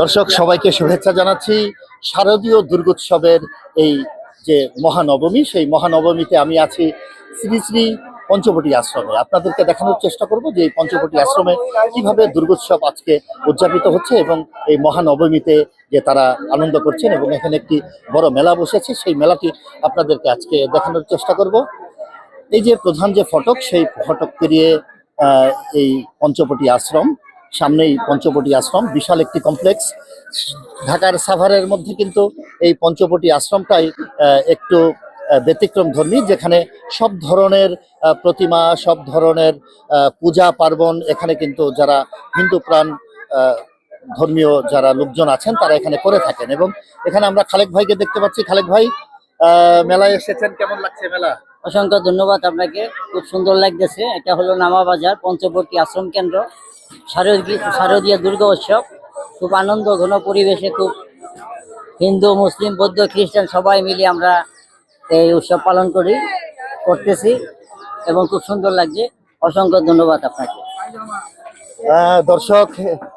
দর্শক, সবাইকে শুভেচ্ছা জানাচ্ছি। শারদীয় দুর্গোৎসবের এই যে মহানবমী, সেই মহানবমীতে আমি আছি শ্রী শ্রী পঞ্চবটি আশ্রমে। আপনাদেরকে দেখানোর চেষ্টা করব যে এই পঞ্চবটি আশ্রমে কীভাবে দুর্গোৎসব আজকে উদযাপিত হচ্ছে এবং এই মহানবমীতে যে তারা আনন্দ করছেন এবং এখানে একটি বড় মেলা বসেছে, সেই মেলাটি আপনাদেরকে আজকে দেখানোর চেষ্টা করব। এই যে প্রধান যে ফটক, সেই ফটক পেরিয়ে এই পঞ্চবটি আশ্রম সামনেই পঞ্চবটি আশ্রম, বিশাল একটি কমপ্লেক্স ঢাকার সাভারের মধ্যে কিন্তু এই পঞ্চবটি আশ্রমটাই একটু ব্যতিক্রম ধর্মী যেখানে সব ধরনের প্রতিমা, সব ধরনের পূজা পার্বণ, এখানে কিন্তু যারা হিন্দু প্রাণ ধর্মীয় যারা লোকজন আছেন, তারা এখানে করে থাকেন। এবং এখানে আমরা খালেক ভাইকে দেখতে পাচ্ছি। খালেক ভাই মেলায় এসেছেন। কেমন লাগছে মেলা? অসংখ্য ধন্যবাদ আপনাকে। খুব সুন্দর লাগতেছে। এটা হলো নামা বাজার পঞ্চবর্তী আশ্রম কেন্দ্র। শারদী শারদীয় দুর্গা উৎসব। খুব আনন্দ, ঘন পরিবেশে খুব হিন্দু, মুসলিম, বৌদ্ধ, খ্রিস্টান সবাই মিলে আমরা এই উৎসব পালন করি, করতেছি এবং খুব সুন্দর লাগছে। অসংখ্য ধন্যবাদ আপনাকে। দর্শক,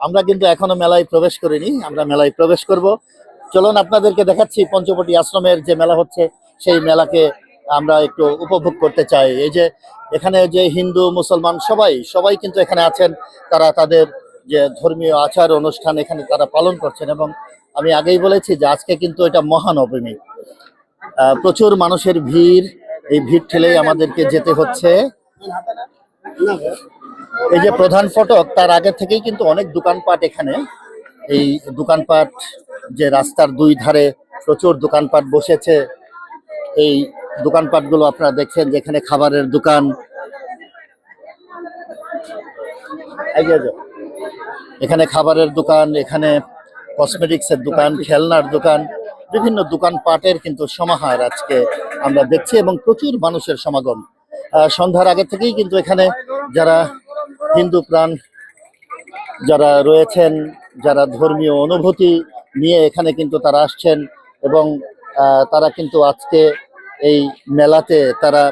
আমরা কিন্তু এখনও মেলায় প্রবেশ করিনি, আমরা মেলায় প্রবেশ করব। চলুন আপনাদেরকে দেখাচ্ছি পঞ্চবটি আশ্রমের যে মেলা হচ্ছে, সেই মেলাকে আমরা একটু উপভোগ করতে চাই। এই যে এখানে যে হিন্দু মুসলমান সবাই সবাই কিন্তু এখানে আছেন। তারা তাদের যে ধর্মীয় আচার অনুষ্ঠান এখানে তারা পালন করছেন এবং আমি আগেই বলেছি যে আজকে কিন্তু এটা মহানবমী। আহ, প্রচুর মানুষের ভিড় এই ভিড় ঠেলেই আমাদেরকে যেতে হচ্ছে। এই যে প্রধান ফটক তার আগে থেকেই কিন্তু অনেক দোকানপাট এখানে। এই দোকানপাট যে রাস্তার দুই ধারে প্রচুর দোকানপাট বসেছে। এই দোকানপাটগুলো আপনারা দেখছেন, যেখানে খাবারের দোকান। এখানে খাবারের দোকান, এখানে কসমেটিক্স এর দোকান, খেলনার দোকান, বিভিন্ন দোকানপাটের কিন্তু সমাহার আজকে আমরা দেখছি এবং প্রচুর মানুষের সমাগম। সন্ধ্যার আগে থেকেই কিন্তু এখানে যারা হিন্দু প্রাণ, যারা রয়েছেন, যারা ধর্মীয় অনুভূতি নিয়ে এখানে কিন্তু তারা আসছেন এবং তারা কিন্তু আজকে এই মেলাতে তারা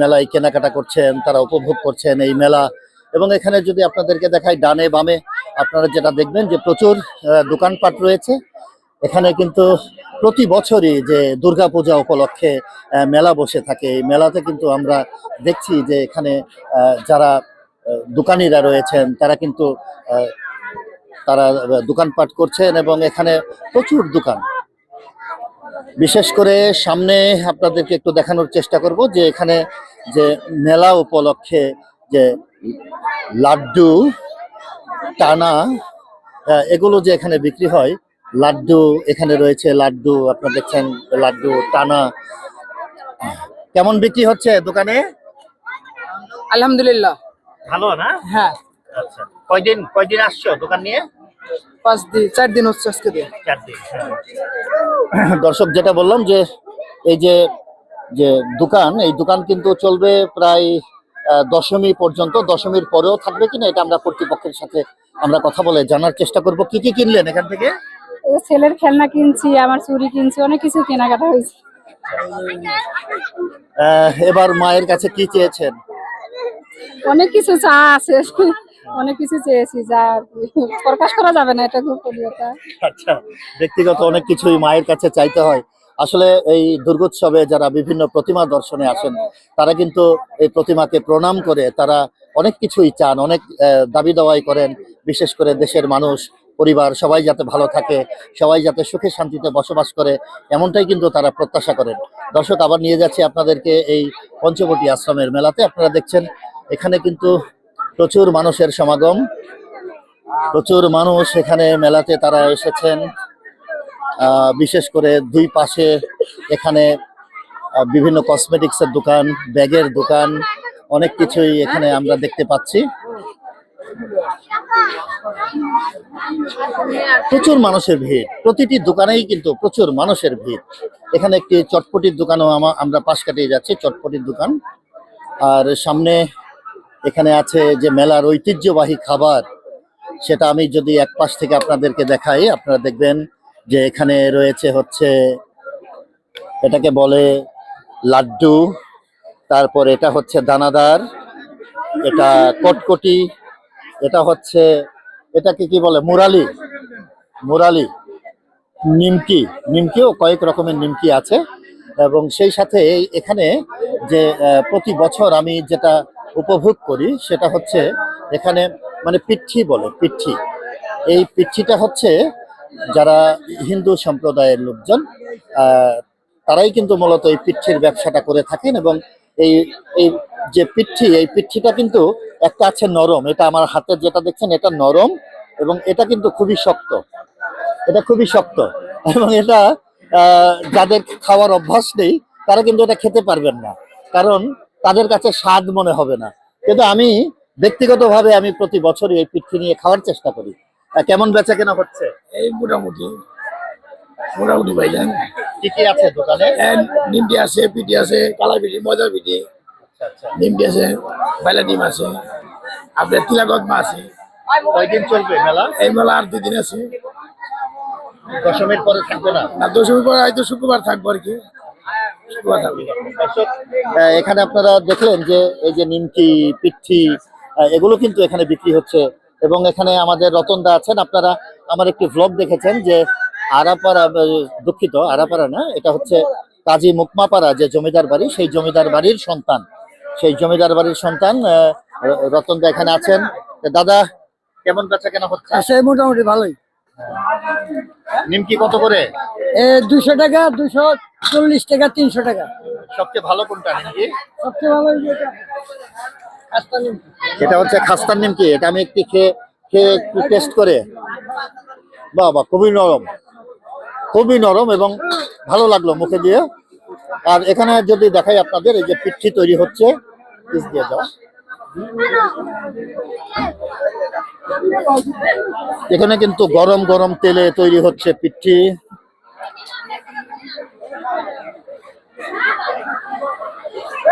মেলায় কেনাকাটা করছেন, তারা উপভোগ করছেন এই মেলা। এবং এখানে যদি আপনাদেরকে দেখায় ডানে বামে, আপনারা যেটা দেখবেন যে প্রচুর দোকানপাট রয়েছে। এখানে কিন্তু প্রতি বছরই যে দুর্গাপূজা উপলক্ষে মেলা বসে থাকে। এই মেলাতে কিন্তু আমরা দেখছি যে এখানে যারা দোকানিরা রয়েছেন, তারা কিন্তু তারা দোকানপাট করছেন এবং এখানে প্রচুর দোকান। বিশেষ করে সামনে আপনাদেরকে একটু দেখানোর চেষ্টা করব যে এখানে যে মেলা উপলক্ষে যে লাড্ডু টানা এগুলো যে এখানে বিক্রি হয় লাড্ডু এখানে রয়েছে লাড্ডু আপনারা দেখছেন লাড্ডু টানা। কেমন বিক্রি হচ্ছে দোকানে? আলহামদুলিল্লাহ। ভালো না? হ্যাঁ। আচ্ছা। কয়দিন কয়দিন আসছো দোকান নিয়ে? পাঁচ দিন চার দিন হচ্ছে আজকে দিয়ে। চার দিন দর্শক যেটা বললাম যে এই যে যে দোকান এই দোকান কিন্তু চলবে প্রায় আহ, দশমী পর্যন্ত। দশমীর পরেও থাকবে কিনা এটা আমরা কর্তৃপক্ষের সাথে আমরা কথা বলে জানার চেষ্টা করব। কি কি কিনলেন এখান থেকে? ছেলের খেলনা কিনছি আমার চুড়ি কিনছি অনেক কিছু কেনাকাটা হয়েছে। আহ, এবার মায়ের কাছে কি চেয়েছেন? অনেক কিছু চা আছে। অনেক কিছু চেয়েছি যা প্রকাশ করা যাবে না এটা খুব প্রিয়তা আচ্ছা ব্যক্তিগত অনেক কিছুই মায়ের কাছে চাইতে হয়। আসলে এই দুর্গোৎসবে যারা বিভিন্ন প্রতিমা দর্শনে আসেন তারা কিন্তু এই প্রতিমাকে প্রণাম করে তারা অনেক কিছুই চান অনেক দাবি দাওয়াই করেন বিশেষ করে দেশের মানুষ পরিবার সবাই যাতে ভালো থাকে সবাই যাতে সুখে শান্তিতে বসবাস করে এমনটাই কিন্তু তারা প্রত্যাশা করেন। দর্শক আবার নিয়ে যাচ্ছি আপনাদেরকে এই পঞ্চবটি আশ্রমের মেলাতে। আপনারা দেখছেন এখানে কিন্তু প্রচুর মানুষের সমাগম। প্রচুর মানুষ এখানে মেলাতে তারা এসেছেন। বিশেষ করে দুই পাশে এখানে বিভিন্ন কসমেটিক্সের দোকান, ব্যাগের দোকান, অনেক কিছুই এখানে আমরা দেখতে পাচ্ছি। প্রচুর মানুষের ভিড়। প্রতিটি দোকানেই কিন্তু প্রচুর মানুষের ভিড়। এখানে একটি চটপটির দোকানও আমা- আমরা পাশ কাটিয়ে যাচ্ছি, চটপটির দোকান। আর সামনে এখানে আছে যে মেলার ঐতিহ্যবাহী খাবার, সেটা আমি যদি এক পাশ থেকে আপনাদেরকে দেখাই, আপনারা দেখবেন যে এখানে রয়েছে হচ্ছে, এটাকে বলে লাড্ডু, তারপর এটা হচ্ছে দানাদার, এটা কটকটি, এটা হচ্ছে, এটাকে কি বলে, মুরালি মুরালি, নিমকি, নিমকিও কয়েক রকমের নিমকি আছে, এবং সেই সাথে এখানে যে প্রতি বছর আমি যেটা উপভোগ করি, সেটা হচ্ছে এখানে মানে পিঠি বলে, পিঠি। এই পিঠিটা হচ্ছে যারা হিন্দু সম্প্রদায়ের লোকজন তারাই কিন্তু মূলত এই পিঠির ব্যবসাটা করে থাকেন এবং এই এই যে পিঠি, এই পিঠিটা কিন্তু একটা আছে নরম, এটা আমার হাতে যেটা দেখছেন এটা নরম এবং এটা কিন্তু খুবই শক্ত। এটা খুবই শক্ত এবং এটা যাদের খাওয়ার অভ্যাস নেই, তারা কিন্তু এটা খেতে পারবেন না। কারণ তাদের কাছে স্বাদ মনে হবে না। কিন্তু আমি ব্যক্তিগতভাবে আমি প্রতি বছরই এই পিঠি নিয়ে খাওয়ার চেষ্টা করি। কেমন বেচা কেনা হচ্ছে? এই মোটামুটি মোটামুটি ভাইজান কি কি আছে দোকানে? নিমটি আছে পিটি আছে কালা পিটি মজার পিটি আচ্ছা আচ্ছা। নিমটি আছে বাইলা ডিম আছে আপনার তিলাগত মা আছে। কয়দিন চলবে মেলা? এই মেলা আর দুই দিন আছে। দশমীর পরে থাকবে না? না দশমী পরে হয়তো শুক্রবার থাকব আর কি শুক্রবার থাকবে দর্শক, আহ, এখানে আপনারা দেখলেন যে এই যে নিমকি পিঠি এগুলো কিন্তু এখানে বিক্রি হচ্ছে। এবং এখানে আমাদের রতনদা আছেন। আপনারা আমার একটি ভ্লগ দেখেছেন যে আরাপাড়া দুঃখিত আরাপাড়া না এটা হচ্ছে কাজী মুকমাপাড়া যে জমিদার বাড়ি সেই জমিদার বাড়ির সন্তান। সেই জমিদার বাড়ির সন্তান রতনদা এখানে আছেন। দাদা কেমন বেচা কেনা হচ্ছে? আছে মোটামুটি ভালোই। নিমকি কত করে? এ দুশো টাকা দুশো চল্লিশ টাকা তিনশো টাকা। সবচেয়ে ভালো কোনটা সবচেয়ে ভালো এটা। এটা হচ্ছে খাস্তার নিমকি এটা আমি একটু খেয়ে খেয়ে একটু টেস্ট করে। বাবা খুবই নরম। খুবই নরম এবং ভালো লাগল মুখে দিয়ে। আর এখানে যদি দেখাই আপনাদের এই যে পিঠি তৈরি হচ্ছে পিস দিয়ে দাও। এখানে কিন্তু গরম গরম তেলে তৈরি হচ্ছে পিঠি।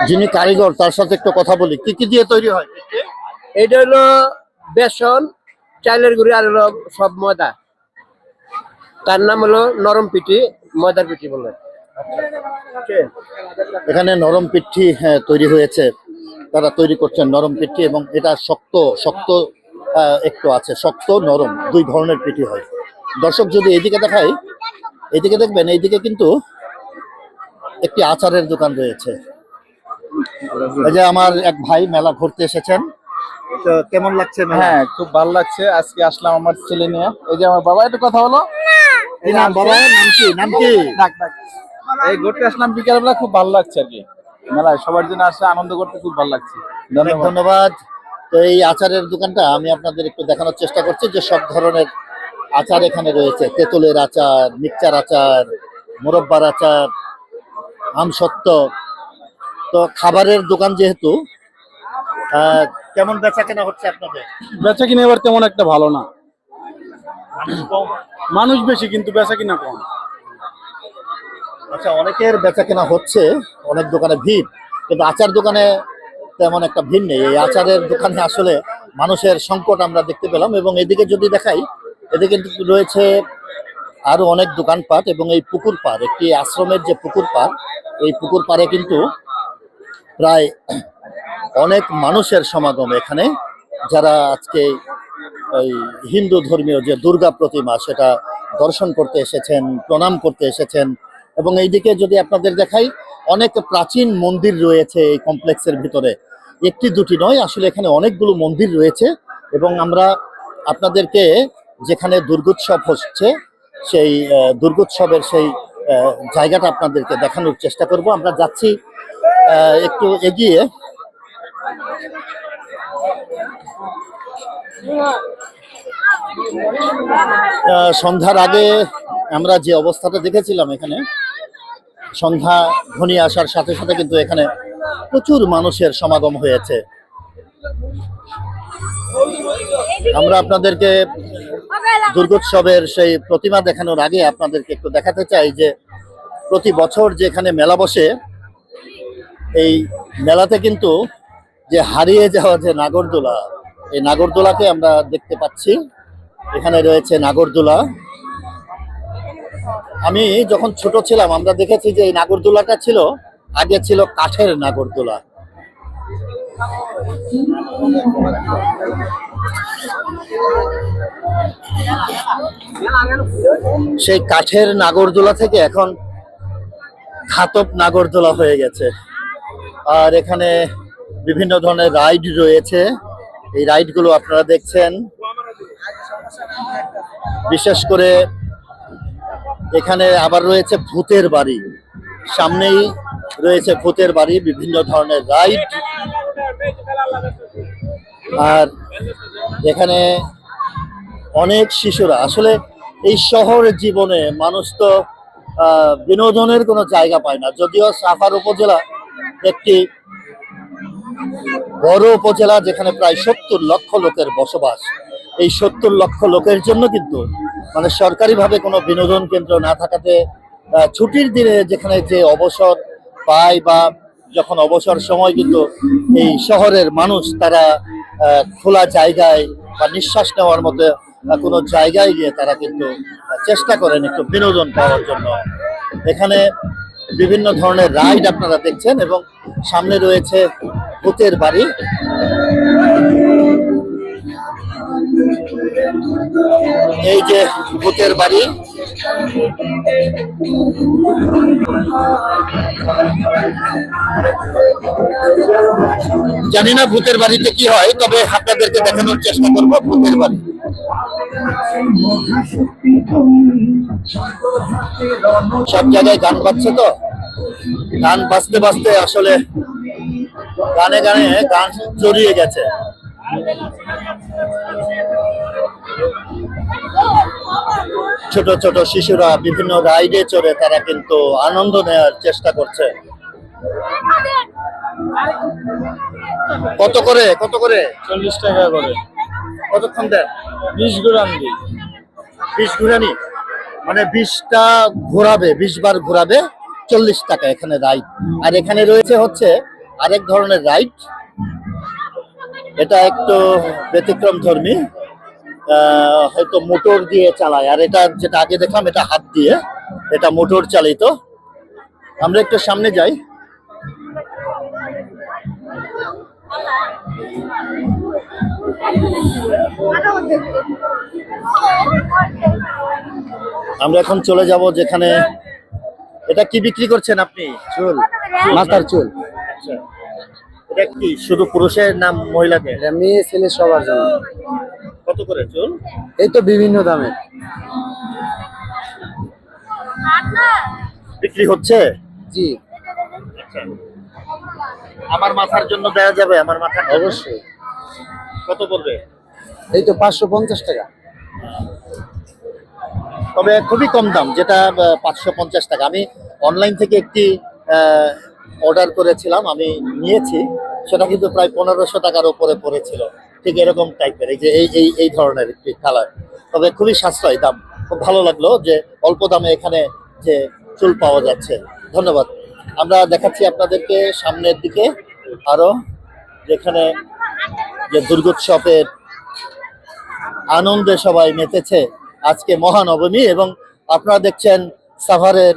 যিনি কারিগর তার সাথে একটু কথা বলি। কি কি দিয়ে তৈরি হয়? এটা হলো বেসন চাইলের গুঁড়ি আর হলো সব ময়দা। তার নাম হলো নরম পিঠি ময়দার পিঠি বলে। এখানে নরম পিঠি হ্যাঁ, তৈরি হয়েছে। তারা তৈরি করছেন নরম পিঠি এবং এটা শক্ত শক্ত একটু আছে। শক্ত নরম দুই ধরনের পিঠি হয়। দর্শক যদি এদিকে দেখায় এদিকে দেখবেন এইদিকে কিন্তু একটি আচারের দোকান রয়েছে। এই যে আমার এক ভাই মেলা ঘুরতে এসেছেন। তো কেমন লাগছে মেলা? হ্যাঁ খুব ভালো লাগছে। আজকে আসলাম আমার ছেলে নিয়ে। এই যে আমার বাবা একটু কথা বলো। কি নাম বাবা নাম কি নাম কি? ডাক ডাক। এই ঘুরতে আসলাম বিকেল বেলা খুব ভালো লাগছে আর কি। মেলায় সবার জন্য আসে আনন্দ করতে খুব ভালো লাগছে। অনেক ধন্যবাদ। ধন্যবাদ। তো এই আচারের দোকানটা আমি আপনাদের একটু দেখানোর চেষ্টা করছি যে সব ধরনের আচার এখানে রয়েছে। তেঁতুলের আচার মিক্সচার আচার মোরব্বার আচার আমসত্ত্ব তো খাবারের দোকান যেহেতু কেমন বেচা কেনা হচ্ছে আপনাদের? বেচা কিনা এবার তেমন একটা ভালো না। মানুষ বেশি কিন্তু বেচা কিনা কম। আচ্ছা অনেকের বেচা কেনা হচ্ছে অনেক দোকানে ভিড় কিন্তু আচার দোকানে তেমন একটা ভিড় নেই। এই আচারের দোকানে আসলে মানুষের সংকট আমরা দেখতে পেলাম এবং এদিকে যদি দেখাই এদিকে রয়েছে আরও অনেক দোকানপাট এবং এই পুকুর পাড়, একটি আশ্রমের যে পুকুর পাড়, এই পুকুর পাড়ে কিন্তু প্রায় অনেক মানুষের সমাগম এখানে, যারা আজকে ওই হিন্দু ধর্মীয় যে দুর্গা প্রতিমা, সেটা দর্শন করতে এসেছেন, প্রণাম করতে এসেছেন এবং এইদিকে যদি আপনাদের দেখাই, অনেক প্রাচীন মন্দির রয়েছে এই কমপ্লেক্সের ভিতরে। একটি দুটি নয়, আসলে এখানে অনেকগুলো মন্দির রয়েছে এবং আমরা আপনাদেরকে যেখানে দুর্গোৎসব হচ্ছে সেই দুর্গোৎসবের সেই জায়গাটা আপনাদেরকে দেখানোর চেষ্টা করব। আমরা যাচ্ছি একটু এগিয়ে। সন্ধ্যার আগে আমরা যে অবস্থাটা দেখেছিলাম এখানে, সন্ধ্যা ঘনিয়ে আসার সাথে সাথে কিন্তু এখানে প্রচুর মানুষের সমাগম হয়েছে। আমরা আপনাদেরকে দুর্গোৎসবের সেই প্রতিমা দেখানোর আগে আপনাদেরকে একটু দেখাতে চাই যে প্রতি বছর যে এখানে মেলা বসে, এই মেলাতে কিন্তু যে হারিয়ে যাওয়া যে নাগরদোলা, এই নাগরদোলাকে আমরা দেখতে পাচ্ছি। এখানে রয়েছে নাগরদোলা। আমি যখন ছোট ছিলাম, আমরা দেখেছি যে এই নাগরদোলাটা ছিল, আগে ছিল কাঠের নাগরদোলা। সেই কাঠের নাগরদোলা থেকে এখন ধাতব নাগরদোলা হয়ে গেছে। আর এখানে বিভিন্ন ধরনের রাইড রয়েছে। এই রাইডগুলো আপনারা দেখছেন। বিশেষ করে এখানে আবার রয়েছে ভূতের বাড়ি। সামনেই রয়েছে ভূতের বাড়ি, বিভিন্ন ধরনের রাইড। আর এখানে অনেক শিশুরা, আসলে এই শহরের জীবনে মানুষ তো বিনোদনের কোনো জায়গা পায় না। যদিও সাফার উপজেলা একটি বড় উপজেলা যেখানে প্রায় সত্তর লক্ষ লোকের বসবাস, এই সত্তর লক্ষ লোকের জন্য কিন্তু মানে সরকারিভাবে কোনো বিনোদন কেন্দ্র না থাকাতে ছুটির দিনে যেখানে যে অবসর পায় বা যখন অবসর সময় কিন্তু এই শহরের মানুষ তারা খোলা জায়গায় বা নিঃশ্বাস নেওয়ার মতো কোনো জায়গায় গিয়ে তারা কিন্তু চেষ্টা করেন একটু বিনোদন পাওয়ার জন্য। এখানে বিভিন্ন ধরনের রাইড আপনারা দেখছেন এবং সামনে রয়েছে ভূতের বাড়ি। এই যে ভূতের বাড়ি জানি না ভূতের বাড়িতে কি হয়, তবে আপনাদেরকে দেখানোর চেষ্টা করব ভূতের বাড়ি। সব জায়গায় গান বাজছে তো? গান বাজতে বাজতে আসলে গানে গানে গান জড়িয়ে গেছে। ছোট ছোট শিশুরা বিভিন্ন রাইডে চড়ে তারা কিন্তু আনন্দ নেওয়ার চেষ্টা করছে। কত করে? কত করে? চল্লিশ টাকা করে। কতক্ষণ দেন? বিশ দিই। বিশ ঘুরানি? মানে বিশটা ঘোরাবে বিশ বার ঘোরাবে চল্লিশ টাকা এখানে রাইড। আর এখানে রয়েছে হচ্ছে আরেক ধরনের রাইড। এটা একটু ব্যতিক্রম ধর্মী। হয়তো মোটর দিয়ে চালায়। আর এটা যেটা আগে দেখলাম এটা হাত দিয়ে। এটা মোটর চালিত। আমরা একটু সামনে যাই। আমরা এখন চলে যাব যেখানে এটা কি বিক্রি করছেন আপনি? চুল। মাথার চুল। আচ্ছা। এটা কি শুধু পুরুষের নাম মহিলাদের? এটা মেয়ে ছেলে সবার জন্য। কত করে চুল? এই তো বিভিন্ন দামের বিক্রি হচ্ছে? জি। আচ্ছা। আমার মাথার জন্য দেওয়া যাবে আমার জন্য? অবশ্যই। কত পড়বে? এই তো পাঁচশো পঞ্চাশ টাকা। তবে খুবই কম দাম যেটা পাঁচশো পঞ্চাশ টাকা। আমি অনলাইন থেকে একটি অর্ডার করেছিলাম আমি নিয়েছি। সেটা কিন্তু প্রায় পনেরোশো টাকার উপরে পড়েছিল। ঠিক এরকম টাইপের এই যে এই এই এই ধরনের একটি কালার। তবে খুবই সাশ্রয় দাম। খুব ভালো লাগল যে অল্প দামে এখানে যে চুল পাওয়া যাচ্ছে। ধন্যবাদ। আমরা দেখাচ্ছি আপনাদেরকে সামনের দিকে আরও, যেখানে যে দুর্গোৎসবের আনন্দে সবাই মেতেছে আজকে মহানবমী এবং আপনারা দেখছেন সাভারের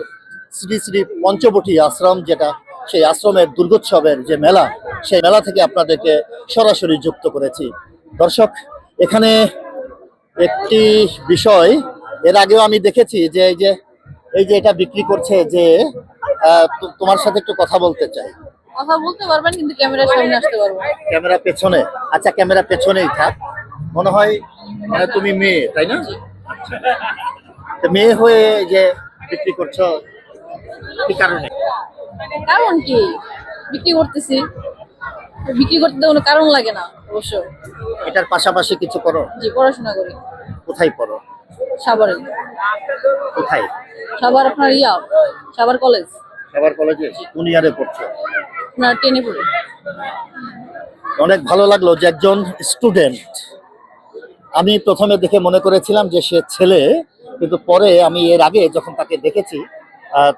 শ্রী শ্রী পঞ্চবটি আশ্রম যেটা, সেই আশ্রমের দুর্গোৎসবের যে মেলা। সেই মেলা থেকে আপনাদেরকে সরাসরি যুক্ত করেছি। দর্শক এখানে একটি বিষয় এর আগেও আমি দেখেছি যে এই যে এই যে এটা বিক্রি করছে যে তোমার সাথে একটু কথা বলতে চাই। কথা বলতে পারবেন কিন্তু ক্যামেরার সামনে আসতে পারব। ক্যামেরা পেছনে আচ্ছা ক্যামেরা পেছনেই থাক। মনে হয় মানে তুমি মেয়ে তাই না। মেয়ে হয়ে যে বিক্রি করছ কি কারণে? কারণ কি? বিক্রি করতেছি। বিক্রি করতে তো কোনো কারণ লাগে না অবশ্য। এটার পাশাপাশি কিছু করো? জি পড়াশোনা করি। কোথায় পড়ো? সাভারে। কোথায়? সাভার আপনার ইয়া সাভার কলেজ। সবার কলেজে? কোন ইয়ারে পড়ছো? আপনার টেনে পড়ি। অনেক ভালো লাগল যে একজন স্টুডেন্ট। আমি প্রথমে দেখে মনে করেছিলাম যে সে ছেলে কিন্তু পরে আমি এর আগে যখন তাকে দেখেছি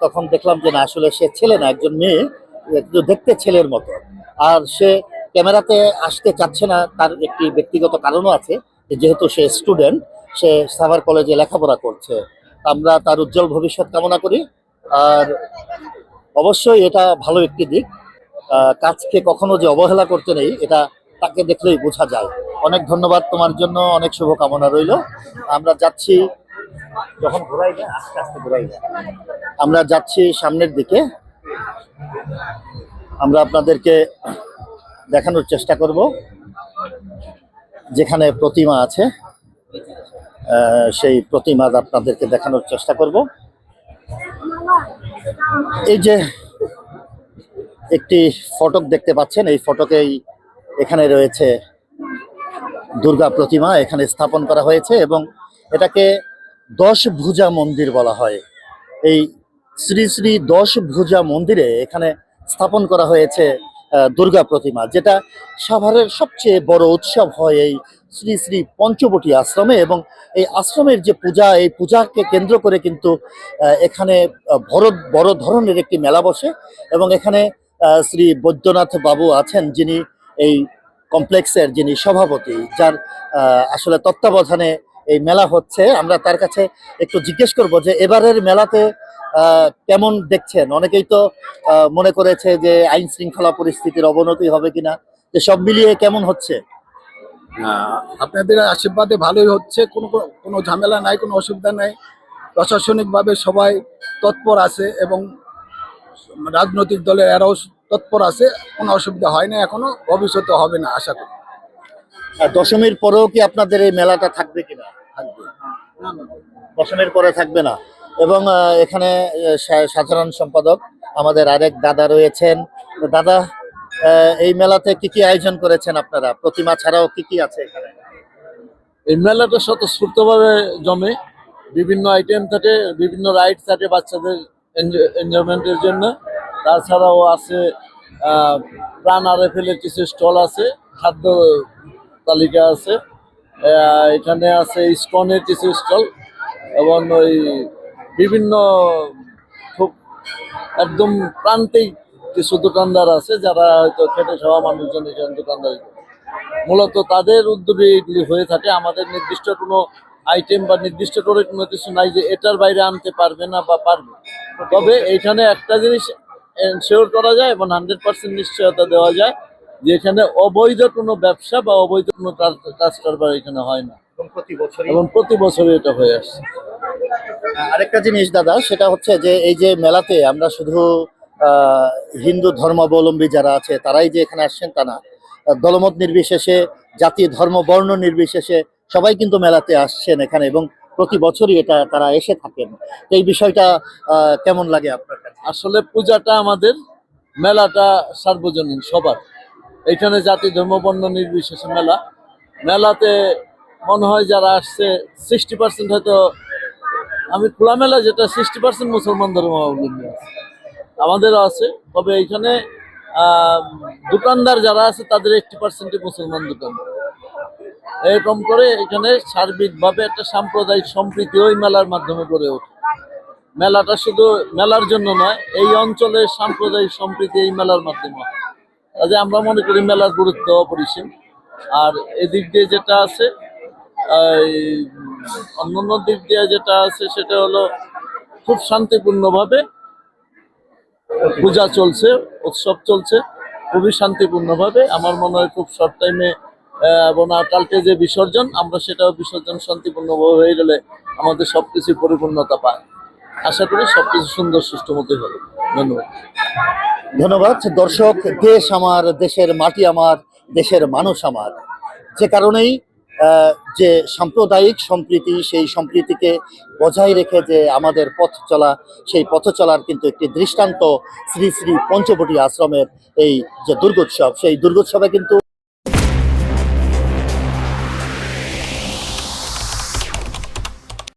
তখন দেখলাম যে না আসলে সে ছেলে না একজন মেয়ে দেখতে ছেলের মতো। আর সে ক্যামেরাতে আসতে চাচ্ছে না, তার একটি ব্যক্তিগত কারণও আছে যেহেতু সে স্টুডেন্ট, সে সাভার কলেজে লেখাপড়া করছে। আমরা তার উজ্জ্বল ভবিষ্যৎ কামনা করি। আর অবশ্যই এটা ভালো একটি দিক। কাজকে কখনো যে অবহেলা করতে নেই, এটা তাকে দেখলেই বোঝা যায়। অনেক ধন্যবাদ তোমার জন্য, অনেক শুভকামনা রইল। আমরা যাচ্ছি, যখন ঘোরাই আস্তে আস্তে ঘোরাই আমরা যাচ্ছি সামনের দিকে। আমরা আপনাদেরকে দেখানোর চেষ্টা করব যেখানে প্রতিমা আছে সেই প্রতিমা আপনাদেরকে দেখানোর চেষ্টা করব। এই যে একটি ফটক দেখতে পাচ্ছেন, এই ফটকেই এখানে রয়েছে দুর্গা প্রতিমা, এখানে স্থাপন করা হয়েছে এবং এটাকে দশ ভুজা মন্দির বলা হয়। এই শ্রী শ্রী দশ ভুজা মন্দিরে এখানে স্থাপন করা হয়েছে দুর্গা প্রতিমা, যেটা সাভারের সবচেয়ে বড় উৎসব হয় এই শ্রী শ্রী পঞ্চবটি আশ্রমে এবং এই আশ্রমের যে পূজা, এই পূজাকে কেন্দ্র করে কিন্তু এখানে বড় বড় ধরনের একটি মেলা বসে এবং এখানে শ্রী বৈদ্যনাথ বাবু আছেন যিনি এই কমপ্লেক্সের যিনি সভাপতি, যার আসলে তত্ত্বাবধানে এই মেলা হচ্ছে। আমরা তার কাছে একটু জিজ্ঞেস করব যে এবারের মেলাতে কেমন দেখছেন? অনেকেই তো মনে করেছে যে আইন শৃঙ্খলা পরিস্থিতির অবনতি হবে কিনা। যে সব মিলিয়ে কেমন হচ্ছে? আপনাদের আশীর্বাদে ভালোই হচ্ছে কোনো কোনো ঝামেলা নাই কোনো অসুবিধা নাই। প্রশাসনিকভাবে সবাই তৎপর আছে এবং রাজনৈতিক দলের এরাও তৎপর আছে কোনো অসুবিধা হয় না এখনও ভবিষ্যতে হবে না আশা করি। আর দশমীর পরেও কি আপনাদের এই মেলাটা থাকবে কিনা? থাকবে। দশমীর পরে থাকবে না? এবং এখানে সাধারণ সম্পাদক, আমাদের আরেক দাদা রয়েছেন। দাদা এই মেলাতে কি কি আয়োজন করেছেন আপনারা? প্রতিমা ছাড়াও কি কি আছে এখানে? এই মেলাটা স্বতঃস্ফূর্তভাবে জমে। বিভিন্ন আইটেম থাকে, বিভিন্ন রাইড থাকে বাচ্চাদের এনজয়মেন্টের জন্য। তাছাড়াও আছে প্রাণ আরএফএলের কিছু স্টল আছে, খাদ্য তালিকা আছে। এখানে আছে স্কনের কিছু স্টল এবং ওই বিভিন্ন খুব একদম প্রান্তেই কিছু দোকানদার আছে যারা হয়তো খেটে খাওয়া মানুষজন এখানে দোকানদারি। মূলত তাদের উদ্যোগে এগুলি হয়ে থাকে। আমাদের নির্দিষ্ট কোনো আইটেম বা নির্দিষ্ট করে কোনো কিছু নাই যে এটার বাইরে আনতে পারবে না বা পারবে। তবে এইখানে একটা জিনিস এনশিওর করা যায় এবং হান্ড্রেড পার্সেন্ট নিশ্চয়তা দেওয়া যায় যে এখানে অবৈধ কোনো ব্যবসা বা অবৈধ কোনো কাজ- কারবার এখানে হয় না। এবং প্রতি বছরই এটা হয়ে আসছে। আরেকটা জিনিস দাদা, সেটা হচ্ছে যে এই যে মেলাতে আমরা শুধু হিন্দু ধর্মাবলম্বী যারা আছে, তারাই যে এখানে আসছেন তা না। দলমত নির্বিশেষে, জাতি, ধর্ম, বর্ণ নির্বিশেষে সবাই কিন্তু মেলাতে আসছেন এখানে এবং প্রতি বছরই এটা তারা এসে থাকেন। এই বিষয়টা কেমন লাগে আপনার কাছে? আসলে পূজাটা আমাদের, মেলাটা সার্বজনীন, সবার। এখানে জাতি, ধর্ম, বর্ণ নির্বিশেষে মেলা। মেলাতে মনে হয় যারা আসছে সিক্সটি পার্সেন্ট হয়তো আমি খোলা মেলা যেটা সিক্সটি পার্সেন্ট মুসলমান ধর্মাবলম্বী আছে। আমাদেরও আছে। তবে এখানে দোকানদার যারা আছে, তাদের এইটটি পার্সেন্টই মুসলমান দোকানদার এরকম করে এখানে সার্বিকভাবে একটা সাম্প্রদায়িক সম্প্রীতি ওই মেলার মাধ্যমে গড়ে ওঠে। মেলাটা শুধু মেলার জন্য নয়, এই অঞ্চলের সাম্প্রদায়িক সম্প্রীতি এই মেলার মাধ্যমে। কাজে আমরা মনে করি মেলার গুরুত্ব অপরিসীম। আর এদিক দিয়ে যেটা আছে অন্যান্য দিক দিয়ে যেটা আছে সেটা হলো খুব শান্তিপূর্ণভাবে পূজা চলছে, উৎসব চলছে, খুবই শান্তিপূর্ণভাবে। আমার মনে হয় খুব শর্ট টাইমে কালকে যে বিসর্জন, আমরা সেটাও বিসর্জন শান্তিপূর্ণভাবে হয়ে গেলে আমাদের সবকিছু পরিপূর্ণতা পায়। আশা করি সবকিছু সুন্দর সুষ্ঠু মতোই হবে। ধন্যবাদ। ধন্যবাদ। দর্শক, দেশ আমার, দেশের মাটি আমার, দেশের মানুষ আমার। যে কারণেই যে সাম্প্রদায়িক সম্প্রীতি, সেই সম্প্রীতিকে বজায় রেখে যে আমাদের পথ চলা, সেই পথ চলার কিন্তু একটি দৃষ্টান্ত শ্রী শ্রী পঞ্চবটী আশ্রমের এই যে দুর্গোৎসব, সেই দুর্গোৎসবে কিন্তু